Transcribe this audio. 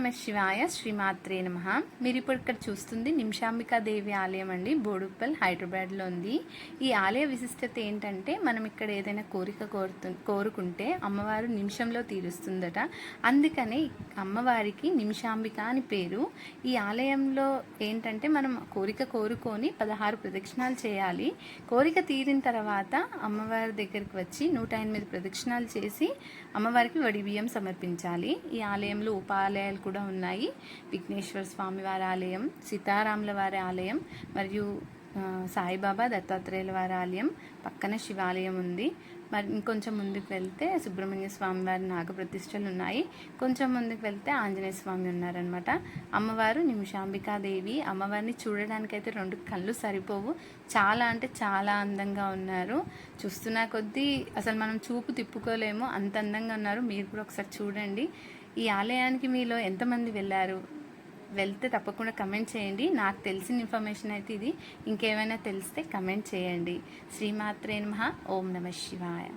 నమ శివాయ శ్రీమాత్రే నమ. మీరు ఇప్పుడు ఇక్కడ చూస్తుంది నిమిషాంబికా దేవి ఆలయం అండి బోడుప్పల్ హైదరాబాద్లో ఉంది. ఈ ఆలయ విశిష్టత ఏంటంటే మనం ఇక్కడ ఏదైనా కోరిక కోరుతు కోరుకుంటే అమ్మవారు నిమిషంలో తీరుస్తుందట. అందుకనే అమ్మవారికి నిమిషాంబిక అని పేరు. ఈ ఆలయంలో ఏంటంటే మనం కోరిక కోరుకొని పదహారు ప్రదక్షిణాలు చేయాలి. కోరిక తీరిన తర్వాత అమ్మవారి దగ్గరికి వచ్చి నూట ఎనిమిది ప్రదక్షిణాలు చేసి అమ్మవారికి వడి బియ్యం సమర్పించాలి. ఈ ఆలయంలో ఉపాలయాలు కూడా ఉన్నాయి. విఘ్నేశ్వర స్వామి వారి ఆలయం సీతారాముల వారి ఆలయం మరియు సాయిబాబా దత్తాత్రేయుల వారి ఆలయం పక్కన శివాలయం ఉంది. మరి ఇంకొంచెం ముందుకు వెళ్తే సుబ్రహ్మణ్య స్వామి వారి నాగప్రతిష్టలు ఉన్నాయి. కొంచెం ముందుకు వెళ్తే ఆంజనేయ స్వామి ఉన్నారనమాట అమ్మవారు నిమిషాంబికాదేవి. అమ్మవారిని చూడడానికైతే రెండు కళ్ళు సరిపోవు. చాలా అంటే చాలా అందంగా ఉన్నారు. చూస్తున్న కొద్దీ అసలు మనం చూపు తిప్పుకోలేము. అంత అందంగా ఉన్నారు. మీరు కూడా ఒకసారి చూడండి. ఈ ఆలయానికి మీలో ఎంతమంది వెళ్ళారు? వెళ్తే తప్పకుండా కమెంట్ చేయండి. నాకు తెలిసిన ఇన్ఫర్మేషన్ అయితే ఇది. ఇంకేమైనా తెలిస్తే కమెంట్ చేయండి. శ్రీమాత్రే నమ. ఓం నమ శివాయ.